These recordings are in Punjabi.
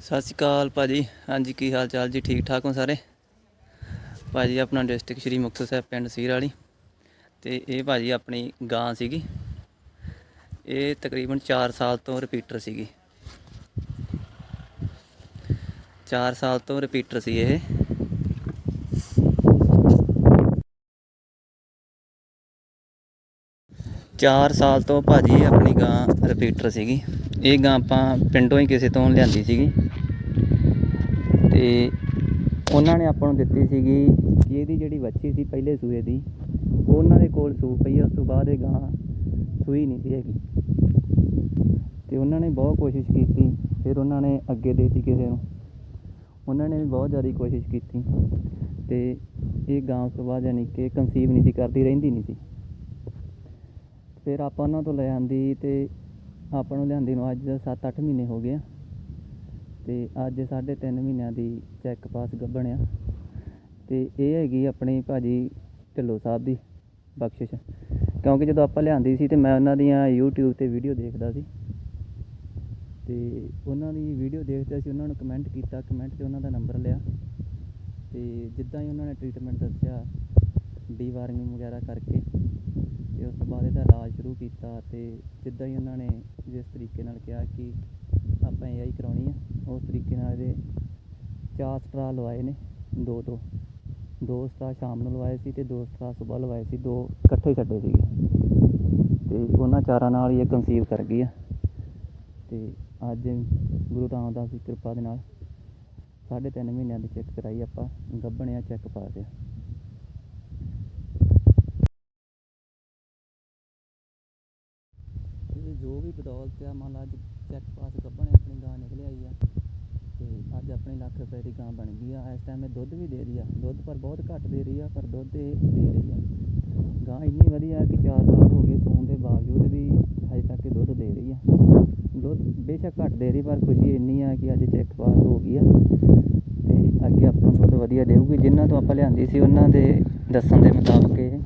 ਸਤਿ ਸ਼੍ਰੀ ਅਕਾਲ ਭਾਜੀ। ਹਾਂਜੀ, ਕੀ ਹਾਲ ਚਾਲ? ਜੀ ਠੀਕ ਠਾਕ ਹੋ ਸਾਰੇ? ਭਾਜੀ, ਆਪਣਾ ਡਿਸਟ੍ਰਿਕਟ ਸ਼੍ਰੀ ਮੁਕਤਸਰ ਸਾਹਿਬ ਪਿੰਡ ਸੀਰ ਵਾਲੀ। ਤੇ ਇਹ ਭਾਜੀ ਆਪਣੀ ਗਾਂ ਸੀਗੀ। ਇਹ ਤਕਰੀਬਨ 4 ਸਾਲ ਤੋਂ ਰਿਪੀਟਰ ਸੀਗੀ। 4 ਸਾਲ ਤੋਂ ਰਿਪੀਟਰ ਸੀ ਇਹ। ਚਾਰ ਸਾਲ ਤੋਂ ਭਾਜੀ ਆਪਣੀ ਗਾਂ ਰਿਪੀਟਰ ਸੀਗੀ। ਇਹ ਗਾਂ ਆਪਾਂ ਪਿੰਡੋਂ ਹੀ ਕਿਸੇ ਤੋਂ ਲਿਆਂਦੀ ਸੀਗੀ। ਤੇ ਉਹਨਾਂ ਨੇ ਆਪਾਂ ਨੂੰ ਦਿੱਤੀ ਸੀਗੀ ਕਿ ਇਹਦੀ ਜਿਹੜੀ ਬੱਚੀ ਸੀ ਪਹਿਲੇ ਸੂਏ ਦੀ ਉਹ ਉਹਨਾਂ ਦੇ ਕੋਲ ਸੂ ਪਈ ਉਸ ਤੋਂ ਬਾਅਦ ਇਹ ਗਾਂ ਸੂਈ ਨਹੀਂ ਸੀ ਹੈਗੀ। ਤੇ ਉਹਨਾਂ ਨੇ ਬਹੁਤ ਕੋਸ਼ਿਸ਼ ਕੀਤੀ, ਫਿਰ ਉਹਨਾਂ ਨੇ ਅੱਗੇ ਦੇਤੀ ਕਿਸੇ ਨੂੰ। ਉਹਨਾਂ ਨੇ ਵੀ ਬਹੁਤ ਜ਼ਿਆਦਾ ਕੋਸ਼ਿਸ਼ ਕੀਤੀ। ਤੇ ਇਹ ਗਾਂ ਉਸ ਤੋਂ ਬਾਅਦ ਯਾਨੀ ਕਿ ਕਨਸੀਵ ਨਹੀਂ ਸੀ ਕਰਦੀ, ਰਹਿੰਦੀ ਨਹੀਂ ਸੀ। ਫਿਰ ਆਪਾਂ ਉਹਨਾਂ ਤੋਂ ਲੈ ਆਂਦੀ ਤੇ ਆਪਾਂ ਨੂੰ ਲਿਆਂਦੀ ਨੂੰ ਅੱਜ 7-8 ਮਹੀਨੇ ਹੋ ਗਏ ਆ। ਤੇ ਅੱਜ 3.5 ਮਹੀਨਿਆਂ ਦੀ ਚੈੱਕ ਪਾਸ ਗੱਭਣ ਆ। ਤੇ ਇਹ ਹੈਗੀ ਆਪਣੀ ਭਾਜੀ ਢਿੱਲੋਂ ਸਾਹਿਬ ਦੀ ਬਖਸ਼ਿਸ਼। ਕਿਉਂਕਿ ਜਦੋਂ ਆਪਾਂ ਲਿਆਂਦੀ ਸੀ ਤੇ ਮੈਂ ਉਹਨਾਂ ਦੀਆਂ YouTube ਤੇ ਵੀਡੀਓ ਦੇਖਦਾ ਸੀ। ਤੇ ਉਹਨਾਂ ਦੀ ਵੀਡੀਓ ਦੇਖਦੇ ਸੀ ਉਹਨਾਂ ਨੂੰ ਕਮੈਂਟ ਕੀਤਾ ਕਮੈਂਟ ਤੇ ਉਹਨਾਂ ਦਾ ਨੰਬਰ ਲਿਆ। ਤੇ ਜਿੱਦਾਂ ਹੀ ਉਹਨਾਂ ਨੇ ਟ੍ਰੀਟਮੈਂਟ ਦੱਸਿਆ ਡੀ ਵਾਰਮਿੰਗ ਵਗੈਰਾ ਕਰਕੇ। ਤੇ ਉਸ ਤੋਂ ਬਾਅਦ ਇਹਦਾ ਇਲਾਜ ਸ਼ੁਰੂ ਕੀਤਾ ਤੇ ਜਿੱਦਾਂ ਹੀ ਉਹਨਾਂ ਨੇ ਜਿਸ ਤਰੀਕੇ ਨਾਲ ਕਿਹਾ ਕਿ ਆਪਾਂ ਇਹ ਕਰਾਉਣੀ ਆ, ਉਸ ਤਰੀਕੇ ਨਾਲ ਇਹਦੇ ਚਾਰ ਸਟਰਾ ਲਵਾਏ ਨੇ, ਦੋ ਦੋ ਦੋ ਸਟਰਾ ਸ਼ਾਮ ਨੂੰ ਲਵਾਏ ਸੀ ਤੇ ਦੋ ਸਟਰਾ ਸਵੇਰ ਲਵਾਏ ਸੀ, ਦੋ ਇਕੱਠੇ ਛੱਡੇ ਸੀਗੇ। ਤੇ ਉਹਨਾਂ ਚਾਰਾਂ ਨਾਲ ਹੀ ਇਹ ਕਨਸੀਵ ਕਰ ਗਈ ਆ। ਤੇ ਅੱਜ ਗੁਰੂ ਰਾਮਦਾਸ ਦੀ ਕਿਰਪਾ ਦੇ ਨਾਲ ਸਾਢੇ ਤਿੰਨ ਮਹੀਨਿਆਂ ਦੀ ਚੈੱਕ ਕਰਾਈ ਆਪਾਂ, ਗੱਭਣਿਆ ਚੈੱਕ ਪਾਸ ਆ ਇਹ ਜੋ ਵੀ ਬਦੌਲਤ ਆ, ਮੰਨ ਲਾ ਅੱਜ ਚੈੱਕ ਪਾਸ ਗੱਭਣੇ ਆਪਣੀ ਗਾਂ ਨਿਕਲ ਆਈ ਆ ਤੇ ਅੱਜ ਆਪਣੀ ਲੱਖ ਰੁਪਏ ਦੀ ਗਾਂ ਬਣ ਗਈ ਆ। ਇਸ ਟਾਈਮ ਇਹ ਦੁੱਧ ਵੀ ਦੇ ਰਹੀ ਆ। ਦੁੱਧ ਪਰ ਬਹੁਤ ਘੱਟ ਦੇ ਰਹੀ ਆ, ਪਰ ਦੁੱਧ ਇਹ ਦੇ ਰਹੀ ਆ। ਗਾਂ ਇੰਨੀ ਵਧੀਆ ਕਿ 4 ਸਾਲ ਹੋ ਗਏ ਸੂਣ ਦੇ ਬਾਵਜੂਦ ਵੀ ਹਜੇ ਤੱਕ ਇਹ ਦੁੱਧ ਦੇ ਰਹੀ ਆ। ਦੁੱਧ ਬੇਸ਼ੱਕ ਘੱਟ ਦੇ ਰਹੀ, ਪਰ ਖੁਸ਼ੀ ਇੰਨੀ ਆ ਕਿ ਅੱਜ ਚੈੱਕ ਪਾਸ ਹੋ ਗਈ ਆ। ਤੇ ਅੱਗੇ ਆਪਾਂ ਨੂੰ ਦੁੱਧ ਵਧੀਆ ਦੇਊਗੀ। ਜਿਨ੍ਹਾਂ ਤੋਂ ਆਪਾਂ ਲਿਆਂਦੀ ਸੀ, ਉਹਨਾਂ ਦੇ ਦੱਸਣ ਦੇ ਮੁਤਾਬਕ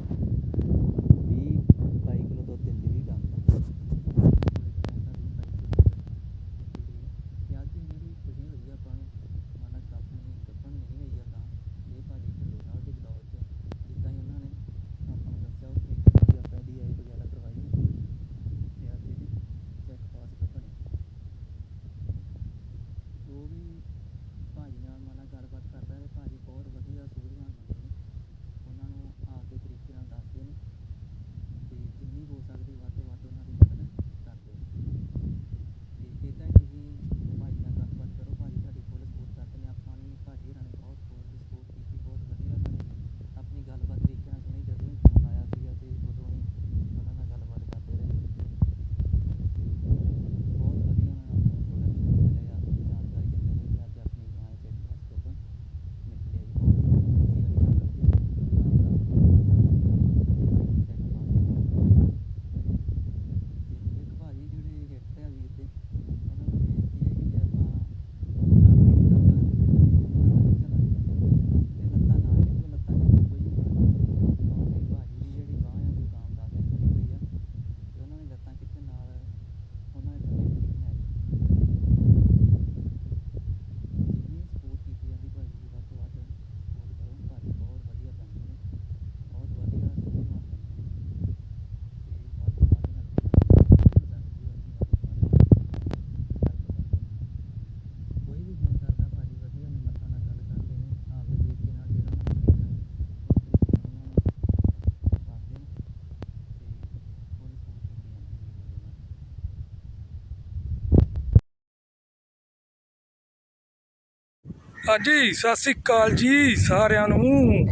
ਹਾਂਜੀ, ਸਤਿ ਸ੍ਰੀ ਅਕਾਲ ਜੀ ਸਾਰਿਆਂ ਨੂੰ।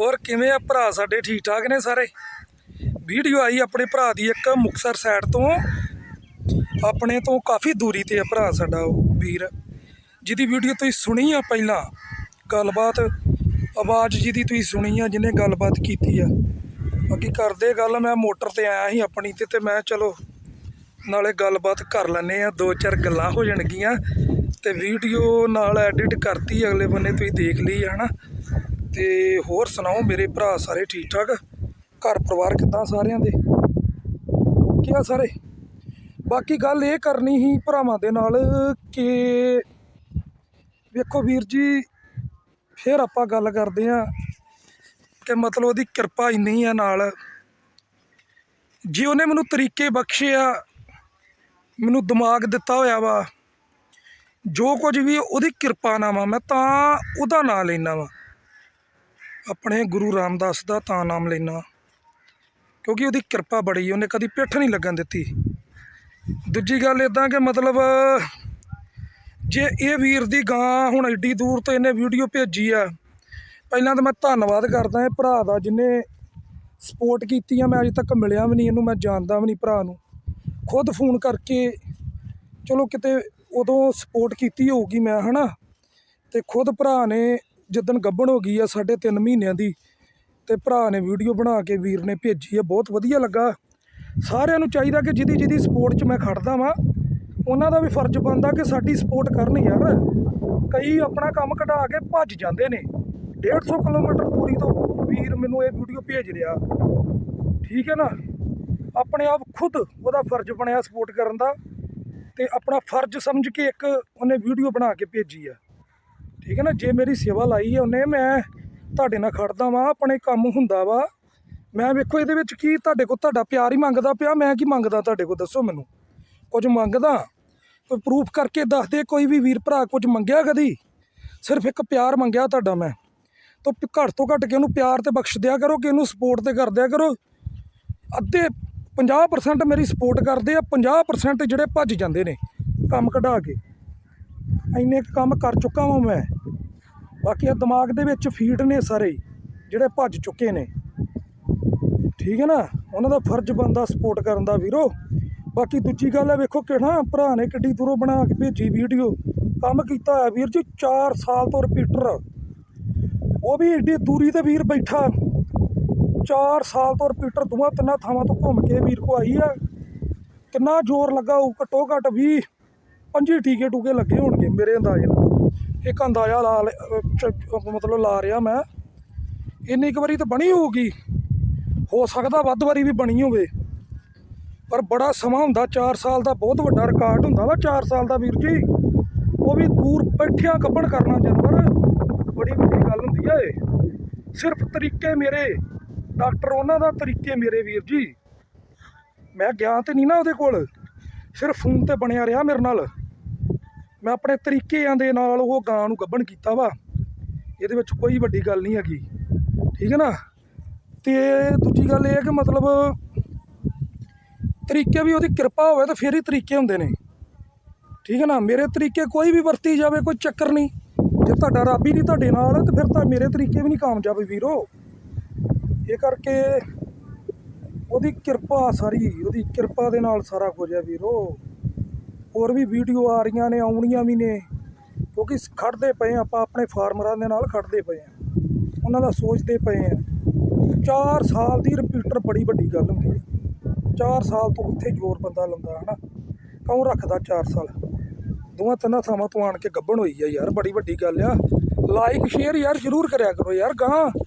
ਹੋਰ ਕਿਵੇਂ ਆ ਭਰਾ? ਸਾਡੇ ਠੀਕ ਠਾਕ ਨੇ ਸਾਰੇ? ਵੀਡੀਓ ਆਈ ਆਪਣੇ ਭਰਾ ਦੀ ਇੱਕ ਮੁਕਸਰ ਸਾਈਡ ਤੋਂ। ਆਪਣੇ ਤੋਂ ਕਾਫੀ ਦੂਰੀ ਤੇ ਆ ਭਰਾ ਸਾਡਾ ਉਹ ਵੀਰ। ਜਿਹਦੀ ਵੀਡੀਓ ਤੁਸੀਂ ਸੁਣੀ ਆ ਪਹਿਲਾਂ? ਗੱਲਬਾਤ, ਆਵਾਜ਼ ਜਿਹਦੀ ਤੁਸੀਂ ਸੁਣੀ ਆ, ਜਿਹਨੇ ਗੱਲਬਾਤ ਕੀਤੀ ਆ। ਬਾਕੀ ਕਰਦੇ ਗੱਲ, ਮੈਂ ਮੋਟਰ ਤੇ ਆਇਆ ਸੀ ਆਪਣੀ ਤੇ ਤੇ ਮੈਂ ਚਲੋ, ਨਾਲੇ ਗੱਲਬਾਤ ਕਰ ਲੈਨੇ ਆ ਦੋ ਚਾਰ ਗੱਲਾਂ ਹੋ ਜਾਣਗੀਆਂ। ਤੇ ਵੀਡੀਓ ਨਾਲ ਐਡਿਟ ਕਰਤੀ ਅਗਲੇ ਬੰਨੇ, ਤੁਸੀਂ ਦੇਖ ਲਈ ਹੈ ਹਨਾ? ਤੇ ਹੋਰ ਸੁਣਾਓ, ਮੇਰੇ ਭਰਾ ਸਾਰੇ ਠੀਕ ਠਾਕ ਘਰ ਪਰਿਵਾਰ ਕਿੱਦਾਂ ਸਾਰਿਆਂ ਦੇ? ਓਕੇ ਆ ਸਾਰੇ? ਬਾਕੀ ਗੱਲ ਇਹ ਕਰਨੀ ਸੀ ਭਰਾਵਾਂ ਦੇ ਨਾਲ ਕਿ ਵੇਖੋ ਵੀਰ ਜੀ, ਫਿਰ ਆਪਾਂ ਗੱਲ ਕਰਦੇ ਆ ਕਿ ਮਤਲਬ ਉਹਦੀ ਕਿਰਪਾ ਇੰਨੀ ਆ ਨਾਲ। ਜੇ ਉਹਨੇ ਮੈਨੂੰ ਤਰੀਕੇ ਬਖਸ਼ੇ ਆ, ਮੈਨੂੰ ਦਿਮਾਗ ਦਿੱਤਾ ਹੋਇਆ ਵਾ ਜੋ ਕੁਝ ਵੀ ਉਹਦੀ ਕਿਰਪਾ ਨਾਲ ਵਾ, ਮੈਂ ਤਾਂ ਉਹਦਾ ਨਾਂ ਲੈਣਾ ਵਾ। ਆਪਣੇ ਗੁਰੂ ਰਾਮਦਾਸ ਦਾ ਤਾਂ ਨਾਮ ਲੈਣਾ ਕਿਉਂਕਿ ਉਹਦੀ ਕਿਰਪਾ ਬੜੀ ਉਹਨੇ ਕਦੀ ਪਿੱਠ ਨਹੀਂ ਲੱਗਣ ਦਿੱਤੀ। ਦੂਜੀ ਗੱਲ ਇਦਾਂ ਕਿ ਮਤਲਬ, ਜੇ ਇਹ ਵੀਰ ਦੀ ਗਾਂ ਹੁਣ ਐਡੀ ਦੂਰ ਤੋਂ ਇਹਨੇ ਵੀਡੀਓ ਭੇਜੀ ਆ, ਪਹਿਲਾਂ ਤਾਂ ਮੈਂ ਧੰਨਵਾਦ ਕਰਦਾ ਇਹ ਭਰਾ ਦਾ ਜਿਨੇ ਸਪੋਰਟ ਕੀਤੀ ਆ, ਮੈਂ ਅਜੇ ਤੱਕ ਮਿਲਿਆ ਵੀ ਨਹੀਂ ਇਹਨੂੰ, ਮੈਂ ਜਾਣਦਾ ਵੀ ਨਹੀਂ ਭਰਾ ਨੂੰ। ਖੁਦ ਫੋਨ ਕਰਕੇ, ਚਲੋ ਕਿਤੇ ਉਦੋਂ ਸਪੋਰਟ ਕੀਤੀ ਹੋਊਗੀ ਮੈਂ, ਹਨਾ? ਤੇ ਖੁਦ ਭਰਾ ਨੇ ਜਿੱਦਣ ਗੱਭਣ ਹੋ ਗਈ ਆ ਸਾਢੇ ਤਿੰਨ ਮਹੀਨਿਆਂ ਦੀ, ਤੇ ਭਰਾ ਨੇ ਵੀਡੀਓ ਬਣਾ ਕੇ ਵੀਰ ਨੇ ਭੇਜੀ ਆ, ਬਹੁਤ ਵਧੀਆ ਲੱਗਾ। ਸਾਰਿਆਂ ਨੂੰ ਚਾਹੀਦਾ ਕਿ ਜਿਹਦੀ ਜਿਹਦੀ ਸਪੋਰਟ 'ਚ ਮੈਂ ਖੜਦਾ ਵਾਂ, ਉਹਨਾਂ ਦਾ ਵੀ ਫਰਜ਼ ਬਣਦਾ ਕਿ ਸਾਡੀ ਸਪੋਰਟ ਕਰਨ ਯਾਰ। ਕਈ ਆਪਣਾ ਕੰਮ ਕਢਾ ਕੇ ਭੱਜ ਜਾਂਦੇ ਨੇ। 150 ਕਿਲੋਮੀਟਰ ਦੂਰੀ ਤੋਂ ਵੀਰ ਮੈਨੂੰ ਇਹ ਵੀਡੀਓ ਭੇਜ ਰਿਹਾ। ਠੀਕ ਹੈ ਨਾ? ਆਪਣੇ ਆਪ ਖੁਦ ਉਹਦਾ ਫਰਜ਼ ਬਣਿਆ ਸਪੋਰਟ ਕਰਨ ਦਾ। ਤੇ ਆਪਣਾ ਫਰਜ਼ ਸਮਝ ਕੇ ਇੱਕ ਉਹਨੇ ਵੀਡੀਓ ਬਣਾ ਕੇ ਭੇਜੀ ਆ। ਠੀਕ ਹੈ ਨਾ? ਜੇ ਮੇਰੀ ਸੇਵਾ ਲਾਈ ਹੈ ਉਹਨੇ, ਮੈਂ ਤੁਹਾਡੇ ਨਾਲ ਖੜਦਾ ਵਾਂ, ਆਪਣੇ ਕੰਮ ਹੁੰਦਾ ਵਾ। ਮੈਂ ਵੇਖੋ ਇਹਦੇ ਵਿੱਚ ਕੀ ਤੁਹਾਡੇ ਕੋਲ ਤੁਹਾਡਾ ਪਿਆਰ ਹੀ ਮੰਗਦਾ ਪਿਆ, ਮੈਂ ਕੀ ਮੰਗਦਾ ਤੁਹਾਡੇ ਕੋਲ, ਦੱਸੋ ਮੈਨੂੰ। ਕੁਝ ਮੰਗਦਾ? ਕੋਈ ਪ੍ਰੂਫ ਕਰਕੇ ਦੱਸ ਦੇ ਕੋਈ ਵੀ ਵੀਰ ਭਰਾ ਕੁਝ ਮੰਗਿਆ ਕਦੀ? ਸਿਰਫ ਇੱਕ ਪਿਆਰ ਮੰਗਿਆ ਤੁਹਾਡਾ ਮੈਂ। ਤਾਂ ਘੱਟ ਤੋਂ ਘੱਟ ਕਿ ਉਹਨੂੰ ਪਿਆਰ ਤੇ ਬਖਸ਼ ਦਿਆ ਕਰੋ, ਕਿ ਇਹਨੂੰ ਸਪੋਰਟ ਤੇ ਕਰ ਦਿਆ ਕਰੋ। ਅੱਧੇ 50% ਮੇਰੀ ਸਪੋਰਟ ਕਰਦੇ ਆ 50% ਜਿਹੜੇ ਭੱਜ ਜਾਂਦੇ ਨੇ ਕੰਮ ਕਢਾ ਕੇ। ਇੰਨੇ ਕੁ ਕੰਮ ਕਰ ਚੁੱਕਾ ਵਾਂ ਮੈਂ। ਬਾਕੀ ਆ ਦਿਮਾਗ ਦੇ ਵਿੱਚ ਫੀਡ ਨੇ ਸਾਰੇ ਜਿਹੜੇ ਭੱਜ ਚੁੱਕੇ ਨੇ। ਠੀਕ ਹੈ ਨਾ? ਉਹਨਾਂ ਦਾ ਫਰਜ਼ ਬਣਦਾ ਸਪੋਰਟ ਕਰਨ ਦਾ ਵੀਰੋ। ਬਾਕੀ ਦੂਜੀ ਗੱਲ ਹੈ ਵੇਖੋ ਕਿਹੜਾ ਭਰਾ ਨੇ ਕਿੱਡੀ ਦੂਰੋਂ ਬਣਾ ਕੇ ਭੇਜੀ ਵੀਡੀਓ ਕੰਮ ਕੀਤਾ ਹੈ ਵੀਰ ਜੀ 4 ਸਾਲ ਤੋਂ ਰਿਪੀਟਰ ਉਹ ਵੀ ਏਡੀ ਦੂਰੀ ਤੇ ਵੀਰ ਬੈਠਾ। 4 ਸਾਲ ਤੋਂ ਰਿਪੀਟਰ ਦੋਵਾਂ ਤਿੰਨਾਂ ਥਾਵਾਂ ਤੋਂ ਘੁੰਮ ਕੇ ਵੀਰ ਕੋ ਆਈ ਆ। ਕਿੰਨਾ ਜ਼ੋਰ ਲੱਗਾ ਉਹ ਘੱਟੋ ਘੱਟ 20 25 ਟੀਕੇ ਟੂਕੇ ਲੱਗੇ ਹੋਣਗੇ ਮੇਰੇ ਅੰਦਾਜ਼ੇ ਨਾਲ। ਇੱਕ ਅੰਦਾਜ਼ਾ ਲਾ ਲਿਆ- ਮਤਲਬ ਲਾ ਰਿਹਾ ਮੈਂ। ਇੰਨੀ ਕੁ ਵਾਰੀ ਤਾਂ ਬਣੀ ਹੋਊਗੀ। ਹੋ ਸਕਦਾ ਵੱਧ ਵਾਰੀ ਵੀ ਬਣੀ ਹੋਵੇ। ਪਰ ਬੜਾ ਸਮਾਂ ਹੁੰਦਾ 4 ਸਾਲ ਦਾ ਬਹੁਤ ਵੱਡਾ ਰਿਕਾਰਡ ਹੁੰਦਾ ਵਾ 4 ਸਾਲ ਦਾ ਵੀਰ ਜੀ। ਉਹ ਵੀ ਦੂਰ ਬੈਠਿਆ ਕੱਪੜ ਕਰਨਾ ਜਾਨਵਰ। ਬੜੀ ਵੱਡੀ ਗੱਲ ਹੁੰਦੀ ਆ ਇਹ। ਸਿਰਫ ਤਰੀਕੇ ਮੇਰੇ। ਡਾਕਟਰ, ਉਹਨਾਂ ਦਾ ਤਰੀਕੇ ਮੇਰੇ ਵੀਰ ਜੀ। ਮੈਂ ਗਿਆ ਤੇ ਨਹੀਂ ਨਾ ਉਹਦੇ ਕੋਲ। ਸਿਰਫ ਫੋਨ ਤੇ ਬਣਿਆ ਰਿਹਾ ਮੇਰੇ ਨਾਲ। ਮੈਂ ਆਪਣੇ ਤਰੀਕਿਆਂ ਦੇ ਨਾਲ ਉਹ ਗਾਂ ਨੂੰ ਗੱਭਣ ਕੀਤਾ ਵਾ। ਇਹਦੇ ਵਿੱਚ ਕੋਈ ਵੱਡੀ ਗੱਲ ਨਹੀਂ ਹੈਗੀ। ਠੀਕ ਹੈ ਨਾ? ਤੇ ਦੂਜੀ ਗੱਲ ਇਹ ਹੈ ਕਿ ਮਤਲਬ ਤਰੀਕੇ ਵੀ ਉਹਦੀ ਕਿਰਪਾ ਹੋਵੇ ਤਾਂ ਫੇਰ ਹੀ ਤਰੀਕੇ ਹੁੰਦੇ ਨੇ। ਠੀਕ ਹੈ ਨਾ? ਮੇਰੇ ਤਰੀਕੇ ਕੋਈ ਵੀ ਵਰਤੀ ਜਾਵੇ, ਕੋਈ ਚੱਕਰ ਨਹੀਂ। ਜੇ ਤੁਹਾਡਾ ਰੱਬ ਹੀ ਨਹੀਂ ਤੁਹਾਡੇ ਨਾਲ, ਤੇ ਫਿਰ ਤਾਂ ਮੇਰੇ ਤਰੀਕੇ ਵੀ ਨਹੀਂ ਕਾਮਯਾਬ ਵੀਰੋ। ਇਹ ਕਰਕੇ ਉਹਦੀ ਕਿਰਪਾ ਸਾਰੀ ਉਹਦੀ ਕਿਰਪਾ ਦੇ ਨਾਲ ਸਾਰਾ ਕੁਝ ਹੈ ਵੀਰੋ। ਹੋਰ ਵੀ ਵੀਡੀਓ ਆ ਰਹੀਆਂ ਨੇ, ਆਉਣੀਆਂ ਵੀ ਨੇ, ਕਿਉਂਕਿ ਖੜਦੇ ਪਏ ਹਾਂ ਆਪਾਂ, ਆਪਣੇ ਫਾਰਮਰਾਂ ਦੇ ਨਾਲ ਖੜਦੇ ਪਏ ਆ ਉਹਨਾਂ ਦਾ ਸੋਚਦੇ ਪਏ ਆ 4 ਸਾਲ ਦੀ ਰਿਪੀਟਰ ਬੜੀ ਵੱਡੀ ਗੱਲ ਹੁੰਦੀ ਹੈ। 4 ਸਾਲ ਤੋਂ ਕਿੱਥੇ ਜ਼ੋਰ ਬੰਦਾ ਲਾਉਂਦਾ, ਹਨਾ? ਕੌਣ ਰੱਖਦਾ 4 ਸਾਲ? ਦੋਵਾਂ ਤਿੰਨਾਂ ਥਾਵਾਂ ਤੋਂ ਆਣ ਕੇ ਗੱਭਣ ਹੋਈ ਆ ਯਾਰ, ਬੜੀ ਵੱਡੀ ਗੱਲ ਆ। ਲਾਈਕ ਸ਼ੇਅਰ ਯਾਰ ਜ਼ਰੂਰ ਕਰਿਆ ਕਰੋ ਯਾਰ ਗਾਂ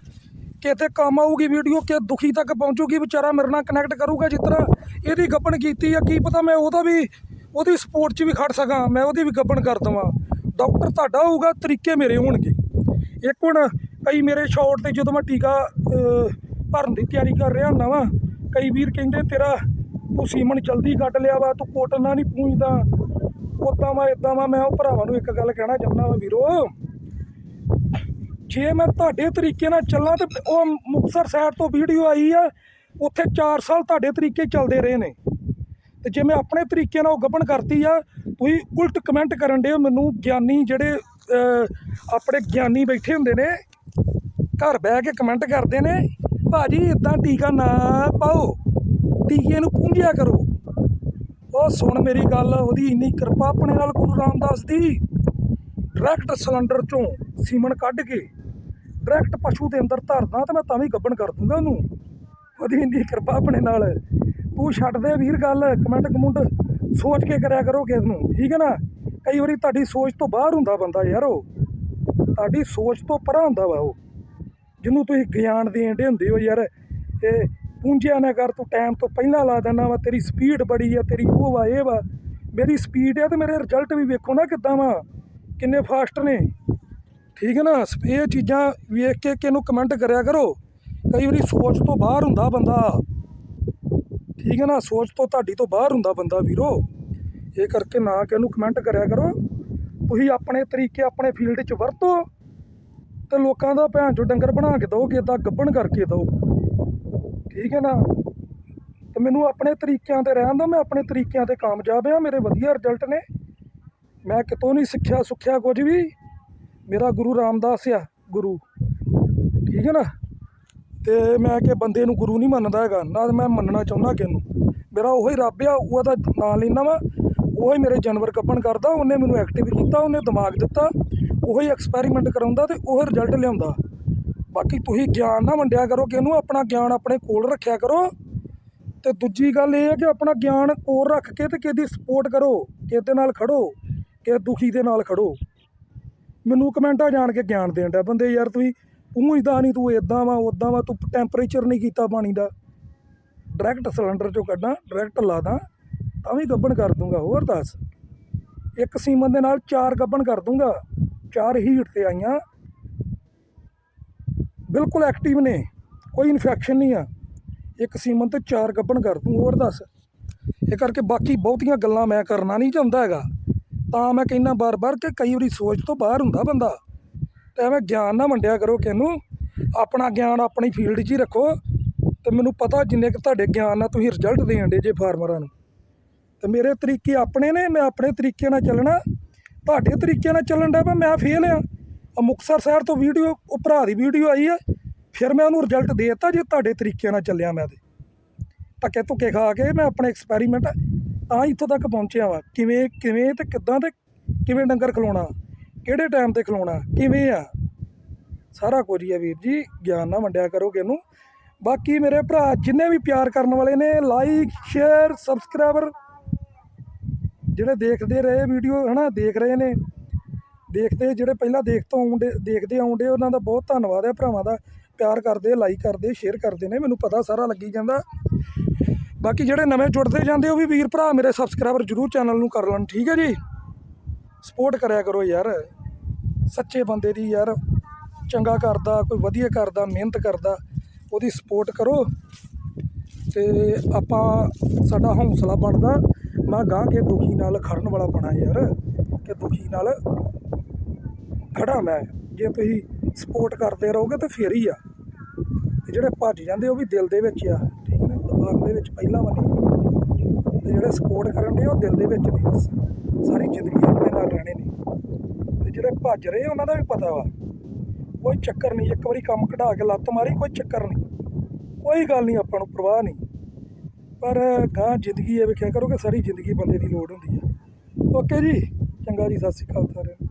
ਕਿ ਇੱਥੇ ਕੰਮ ਆਊਗੀ ਵੀਡੀਓ, ਕਿ ਦੁਖੀ ਤੱਕ ਪਹੁੰਚੂਗੀ, ਵਿਚਾਰਾ ਮੇਰੇ ਨਾਲ ਕਨੈਕਟ ਕਰੂਗਾ ਜਿਸ ਤਰ੍ਹਾਂ ਇਹਦੀ ਗੱਭਣ ਕੀਤੀ ਆ, ਕੀ ਪਤਾ ਮੈਂ ਉਹਦਾ ਵੀ, ਉਹਦੀ ਸਪੋਰਟ 'ਚ ਵੀ ਖੜ ਸਕਾਂ, ਮੈਂ ਉਹਦੀ ਵੀ ਗੱਭਣ ਕਰ ਦਵਾਂ। ਡਾਕਟਰ ਤੁਹਾਡਾ ਹੋਊਗਾ, ਤਰੀਕੇ ਮੇਰੇ ਹੋਣਗੇ। ਇੱਕ ਹੁਣ ਕਈ ਮੇਰੇ ਸ਼ਾਟ ਤੇ ਜਦੋਂ ਮੈਂ ਟੀਕਾ ਭਰਨ ਦੀ ਤਿਆਰੀ ਕਰ ਰਿਹਾ ਹੁੰਦਾ ਵਾਂ, ਕਈ ਵੀਰ ਕਹਿੰਦੇ, ਤੇਰਾ ਤੂੰ ਸੀਮਨ ਜਲਦੀ ਕੱਢ ਲਿਆ ਵਾ, ਤੂੰ ਕੋਟਨਾ ਨਹੀਂ ਪੂੰਝਦਾ। ਉਦਾਂ ਵਾ ਇਦਾਂ ਵਾ, ਮੈਂ ਉਹ ਭਰਾਵਾਂ ਨੂੰ ਇੱਕ ਗੱਲ ਕਹਿਣਾ ਚਾਹੁੰਦਾ ਵਾ ਵੀਰੋ। ਜੇ ਮੈਂ ਤੁਹਾਡੇ ਤਰੀਕੇ ਨਾਲ ਚੱਲਾਂ ਤੇ ਉਹ ਮੁਕਤਸਰ ਸਾਈਡ ਤੋਂ ਵੀਡੀਓ ਆਈ ਆ, ਉੱਥੇ 4 ਸਾਲ ਤੁਹਾਡੇ ਤਰੀਕੇ ਚੱਲਦੇ ਰਹੇ ਨੇ। ਤੇ ਜੇ ਮੈਂ ਆਪਣੇ ਤਰੀਕੇ ਨਾਲ ਉਹ ਗੱਭਣ ਕਰਤੀ ਆ, ਤੁਸੀਂ ਉਲਟ ਕਮੈਂਟ ਕਰਨ ਦੇ ਮੈਨੂੰ ਗਿਆਨੀ ਜਿਹੜੇ ਆਪਣੇ ਗਿਆਨੀ ਬੈਠੇ ਹੁੰਦੇ ਨੇ, ਘਰ ਬਹਿ ਕੇ ਕਮੈਂਟ ਕਰਦੇ ਨੇ, ਭਾਜੀ ਇਦਾਂ ਟੀਕਾ ਨਾ ਪਾਓ, ਟੀਕੇ ਨੂੰ ਪੂੰਝਿਆ ਕਰੋ। ਉਹ ਸੁਣ ਮੇਰੀ ਗੱਲ, ਉਹਦੀ ਇੰਨੀ ਕਿਰਪਾ ਆਪਣੇ ਨਾਲ ਗੁਰੂ ਰਾਮਦਾਸ ਦੀ। ਡਾਇਰੈਕਟ ਸਿਲੰਡਰ ਚੋਂ ਸੀਮਨ ਕੱਢ ਕੇ ਡਾਇਰੈਕਟ ਪਸ਼ੂ ਦੇ ਅੰਦਰ ਧਰਦਾ ਤੇ ਮੈਂ ਤਾਂ ਵੀ ਗੱਬਣ ਕਰ ਦੂੰਗਾ ਉਹਨੂੰ। ਉਹਦੀ ਇੰਨੀ ਕਿਰਪਾ ਆਪਣੇ ਨਾਲ। ਤੂੰ ਛੱਡ ਦੇ ਵੀਰ ਗੱਲ, ਕਮੈਂਟ ਕਮੁੰਟ ਸੋਚ ਕੇ ਕਰਿਆ ਕਰੋ ਕਿਸ ਨੂੰ, ਠੀਕ ਹੈ ਨਾ? ਕਈ ਵਾਰੀ ਤੁਹਾਡੀ ਸੋਚ ਤੋਂ ਬਾਹਰ ਹੁੰਦਾ ਬੰਦਾ ਯਾਰ ਉਹ। ਤੁਹਾਡੀ ਸੋਚ ਤੋਂ ਪਰਾਂ ਹੁੰਦਾ ਵਾ ਉਹ। ਜਿਹਨੂੰ ਤੁਸੀਂ ਗਿਆਨ ਦੇਣ ਦੇ ਹੁੰਦੇ ਹੋ ਯਾਰ ਇਹ ਪੂੰਝਿਆ ਨਾ ਕਰ, ਤੂੰ ਟਾਈਮ ਤੋਂ ਪਹਿਲਾਂ ਲਾ ਦੇਣਾ ਵਾ, ਤੇਰੀ ਸਪੀਡ ਬੜੀ ਆ, ਤੇਰੀ ਉਹ ਵਾ, ਇਹ ਵਾ। ਮੇਰੀ ਸਪੀਡ ਆ ਤੇ ਮੇਰੇ ਰਿਜ਼ਲਟ ਵੀ ਵੇਖੋ ਨਾ ਕਿੱਦਾਂ ਵਾ। ਕਿੰਨੇ ਫਾਸਟ ਨੇ। ਠੀਕ ਹੈ ਨਾ? ਇਹ ਚੀਜ਼ਾਂ ਵੇਖ ਕੇ ਕਿਹਨੂੰ ਕਮੈਂਟ ਕਰਿਆ ਕਰੋ। ਕਈ ਵਾਰੀ ਸੋਚ ਤੋਂ ਬਾਹਰ ਹੁੰਦਾ ਬੰਦਾ। ਠੀਕ ਹੈ ਨਾ? ਸੋਚ ਤੋਂ ਤੁਹਾਡੀ ਤੋਂ ਬਾਹਰ ਹੁੰਦਾ ਬੰਦਾ ਵੀਰੋ। ਇਹ ਕਰਕੇ ਨਾ ਕਿ ਕਿਹਨੂੰ ਕਮੈਂਟ ਕਰਿਆ ਕਰੋ। ਤੁਸੀਂ ਆਪਣੇ ਤਰੀਕੇ, ਆਪਣੇ ਫੀਲਡ 'ਚ ਵਰਤੋ ਤੇ ਲੋਕਾਂ ਦਾ ਭੈਣ ਚੋ ਡੰਗਰ ਬਣਾ ਕੇ ਦਿਓ ਕਿਦਾਂ ਗੱਬਣ ਕਰਕੇ ਦਿਓ। ਠੀਕ ਹੈ ਨਾ? ਤੇ ਮੈਨੂੰ ਆਪਣੇ ਤਰੀਕਿਆਂ ਤੇ ਰਹਿਣ ਦਿਓ, ਮੈਂ ਆਪਣੇ ਤਰੀਕਿਆਂ ਤੇ ਕਾਮਯਾਬ ਆ ਮੇਰੇ ਵਧੀਆ ਰਿਜ਼ਲਟ ਨੇ। ਮੈਂ ਕਿਤੋਂ ਨਹੀਂ ਸਿੱਖਿਆ ਸੁੱਖਿਆ ਕੁਝ ਵੀ। ਮੇਰਾ ਗੁਰੂ ਰਾਮਦਾਸ ਆ, ਗੁਰੂ। ਠੀਕ ਹੈ ਨਾ? ਤੇ ਮੈਂ ਕਿ ਬੰਦੇ ਨੂੰ ਗੁਰੂ ਨਹੀਂ ਮੰਨਦਾ ਹੈਗਾ, ਨਾ ਮੈਂ ਮੰਨਣਾ ਚਾਹੁੰਦਾ ਕਿਹਨੂੰ ਮੇਰਾ ਉਹੀ ਰੱਬ ਆ, ਉਹਦਾ ਨਾਂ ਲੈਣਾ ਵਾ। ਉਹ ਹੀ ਮੇਰੇ ਜਾਨਵਰ ਕੱਪਣ ਕਰਦਾ, ਉਹਨੇ ਮੈਨੂੰ ਐਕਟਿਵ ਕੀਤਾ, ਉਹਨੇ ਦਿਮਾਗ ਦਿੱਤਾ, ਉਹੀ ਐਕਸਪੈਰੀਮੈਂਟ ਕਰਾਉਂਦਾ ਤੇ ਉਹ ਰਿਜ਼ਲਟ ਲਿਆਉਂਦਾ। ਬਾਕੀ ਤੁਸੀਂ ਗਿਆਨ ਨਾ ਵੰਡਿਆ ਕਰੋ ਕਿਹਨੂੰ ਆਪਣਾ ਗਿਆਨ ਆਪਣੇ ਕੋਲ ਰੱਖਿਆ ਕਰੋ। ਤੇ ਦੂਜੀ ਗੱਲ ਇਹ ਹੈ ਕਿ ਆਪਣਾ ਗਿਆਨ ਕੋਲ ਰੱਖ ਕੇ ਤੇ ਕਿਹਦੀ ਸਪੋਰਟ ਕਰੋ, ਕਿਹਦੇ ਨਾਲ ਖੜੋ ਕਿ ਦੁਖੀ ਦੇ ਨਾਲ ਖੜੋ। ਮੈਨੂੰ ਕਮੈਂਟਾਂ ਜਾਣ ਕੇ ਗਿਆਨ ਦੇਣ ਦਾ ਬੰਦੇ, ਯਾਰ ਤੁਸੀਂ ਪੂੰਝਦਾ ਨਹੀਂ, ਤੂੰ ਇਦਾਂ ਵਾ ਉਦਾਂ ਵਾ, ਤੂੰ ਟੈਂਪਰੇਚਰ ਨਹੀਂ ਕੀਤਾ ਪਾਣੀ ਦਾ। ਡਾਇਰੈਕਟ ਸਿਲੰਡਰ ਚੋਂ ਕੱਢਾਂ ਡਾਇਰੈਕਟ ਲਾ ਦਾਂ, ਤਾਂ ਵੀ ਗੱਬਣ ਕਰ ਦੂੰਗਾ, ਹੋਰ ਦੱਸ। ਇੱਕ ਸੀਮਨ ਦੇ ਨਾਲ ਚਾਰ ਗੱਬਣ ਕਰ ਦੂੰਗਾ, ਚਾਰ ਹੀਟ ਤੇ ਆਈਆਂ। ਬਿਲਕੁਲ ਐਕਟਿਵ ਨੇ, ਕੋਈ ਇਨਫੈਕਸ਼ਨ ਨਹੀਂ ਆ। ਇੱਕ ਸੀਮਨ ਤੇ ਚਾਰ ਗੱਬਣ ਕਰ ਦੂੰ, ਹੋਰ ਦੱਸ। ਇਹ ਕਰਕੇ ਬਾਕੀ ਬਹੁਤੀਆਂ ਗੱਲਾਂ ਮੈਂ ਕਰਨਾ ਨਹੀਂ ਚਾਹੁੰਦਾ ਹੈਗਾ। ਤਾਂ ਮੈਂ ਕਹਿੰਦਾ ਬਾਰ-ਬਾਰ ਕਿ ਕਈ ਵਾਰੀ ਸੋਚ ਤੋਂ ਬਾਹਰ ਹੁੰਦਾ ਬੰਦਾ। ਤੇ ਐਵੇਂ ਗਿਆਨ ਨਾ ਵੰਡਿਆ ਕਰੋ ਕਿਹਨੂੰ ਆਪਣਾ ਗਿਆਨ ਆਪਣੀ ਫੀਲਡ 'ਚ ਹੀ ਰੱਖੋ। ਤੇ ਮੈਨੂੰ ਪਤਾ ਜਿੰਨੇ ਕਿ ਤੁਹਾਡੇ ਗਿਆਨ ਨਾਲ ਤੁਸੀਂ ਰਿਜ਼ਲਟ ਦੇਣ ਦੇ ਜੇ ਫਾਰਮਰਾਂ ਨੂੰ। ਤੇ ਮੇਰੇ ਤਰੀਕੇ ਆਪਣੇ ਨੇ, ਮੈਂ ਆਪਣੇ ਤਰੀਕੇ ਨਾਲ ਚੱਲਣਾ। ਤੁਹਾਡੇ ਤਰੀਕੇ ਨਾਲ ਚੱਲਣ ਦਾ ਮੈਂ ਫੇਲ ਆ। ਆਹ ਮੁਕਤਸਰ ਸ਼ਹਿਰ ਤੋਂ ਵੀਡੀਓ ਉਹ ਭਰਾ ਦੀ ਵੀਡੀਓ ਆਈ ਆ। ਫਿਰ ਮੈਂ ਉਹਨੂੰ ਰਿਜ਼ਲਟ ਦੇ ਦਿੱਤਾ ਜੇ ਤੁਹਾਡੇ ਤਰੀਕੇ ਨਾਲ ਚੱਲਿਆ ਮੈਂ ਤੇ। ਧੱਕੇ ਧੁੱਕੇ ਖਾ ਕੇ ਮੈਂ ਆਪਣੇ ਐਕਸਪੈਰੀਮੈਂਟ ਤਾਂ ਇੱਥੋਂ ਤੱਕ ਪਹੁੰਚਿਆ ਵਾ। ਕਿਵੇਂ ਕਿਵੇਂ ਤੇ ਕਿੱਦਾਂ ਤੇ ਕਿਵੇਂ ਡੰਗਰ ਖਿਲਾਉਣਾ ਕਿਹੜੇ ਟਾਈਮ ਤੇ ਖਿਲਾਉਣਾ ਕਿਵੇਂ ਆ? ਸਾਰਾ ਕੁਝ ਹੀ ਆ ਵੀਰ ਜੀ, ਗਿਆਨ ਨਾ ਵੰਡਿਆ ਕਰੋ ਕਿਹਨੂੰ ਬਾਕੀ ਮੇਰੇ ਭਰਾ ਜਿੰਨੇ ਵੀ ਪਿਆਰ ਕਰਨ ਵਾਲੇ ਨੇ ਲਾਈਕ ਸ਼ੇਅਰ ਸਬਸਕ੍ਰਾਈਬਰ ਜਿਹੜੇ ਦੇਖਦੇ ਰਹੇ ਵੀਡੀਓ ਹਨਾ, ਦੇਖ ਰਹੇ ਨੇ, ਦੇਖਦੇ, ਜਿਹੜੇ ਪਹਿਲਾਂ ਦੇਖ ਤੋਂ ਆਉਂਦੇ, ਦੇਖਦੇ ਆਉਂਦੇ, ਉਹਨਾਂ ਦਾ ਬਹੁਤ ਧੰਨਵਾਦ ਹੈ ਭਰਾਵਾਂ ਦਾ। ਪਿਆਰ ਕਰਦੇ ਲਾਈਕ ਕਰਦੇ ਸ਼ੇਅਰ ਕਰਦੇ ਨੇ, ਮੈਨੂੰ ਪਤਾ ਸਾਰਾ ਲੱਗੀ ਜਾਂਦਾ। ਬਾਕੀ ਜਿਹੜੇ ਨਵੇਂ ਜੁੜਦੇ ਜਾਂਦੇ ਉਹ ਵੀ ਵੀਰ ਭਰਾ, ਮੇਰੇ ਸਬਸਕ੍ਰਾਈਬਰ ਜਰੂਰ ਚੈਨਲ ਨੂੰ ਕਰ ਲੈਣ, ਠੀਕ ਹੈ ਜੀ? ਸਪੋਰਟ ਕਰਿਆ ਕਰੋ ਯਾਰ, ਸੱਚੇ ਬੰਦੇ ਦੀ ਯਾਰ, ਚੰਗਾ ਕਰਦਾ, ਕੋਈ ਵਧੀਆ ਕਰਦਾ, ਮਿਹਨਤ ਕਰਦਾ, ਉਹਦੀ ਸਪੋਰਟ ਕਰੋ। ਤੇ ਆਪਾਂ, ਸਾਡਾ ਹੌਸਲਾ ਬਣਦਾ, ਮੈਂ ਗਾਂ ਕੇ ਦੁਖੀ ਨਾਲ ਖੜਨ ਵਾਲਾ ਬਣਾ ਯਾਰ, ਕਿ ਦੁਖੀ ਨਾਲ ਖੜਾ ਮੈਂ। ਜੇ ਤੁਸੀਂ ਸਪੋਰਟ ਕਰਦੇ ਰਹੋਗੇ ਤਾਂ ਫੇਰ ਹੀ ਆ। ਤੇ ਜਿਹੜੇ ਭੱਜ ਜਾਂਦੇ ਉਹ ਵੀ ਦਿਲ ਦੇ ਵਿੱਚ ਆ। ਦਿਮਾਗ ਦੇ ਵਿੱਚ ਪਹਿਲਾਂ ਵਾਲੀ। ਤੇ ਜਿਹੜੇ ਸਪੋਰਟ ਕਰਨ ਦੇ ਉਹ ਦਿਲ ਦੇ ਵਿੱਚ ਨੇ। ਬਸ ਸਾਰੀ ਜ਼ਿੰਦਗੀ ਆਪਣੇ ਨਾਲ ਰਹਿਣੇ ਨੇ। ਤੇ ਜਿਹੜੇ ਭੱਜ ਰਹੇ ਉਹਨਾਂ ਦਾ ਵੀ ਪਤਾ ਵਾ। ਕੋਈ ਚੱਕਰ ਨਹੀਂ, ਇੱਕ ਵਾਰੀ ਕੰਮ ਕਢਾ ਕੇ ਲੱਤ ਮਾਰੀ, ਕੋਈ ਚੱਕਰ ਨਹੀਂ। ਕੋਈ ਗੱਲ ਨਹੀਂ, ਆਪਾਂ ਨੂੰ ਪਰਵਾਹ ਨਹੀਂ। ਪਰ ਗਾਂ ਜ਼ਿੰਦਗੀ ਇਹ ਵੇਖਿਆ ਕਰੋ ਕਿ ਸਾਰੀ ਜ਼ਿੰਦਗੀ ਬੰਦੇ ਦੀ ਲੋੜ ਹੁੰਦੀ ਹੈ ਓਕੇ ਜੀ, ਚੰਗਾ ਜੀ, ਸਤਿ ਸ਼੍ਰੀ ਅਕਾਲ ਸਾਰਿਆਂ ਨੂੰ।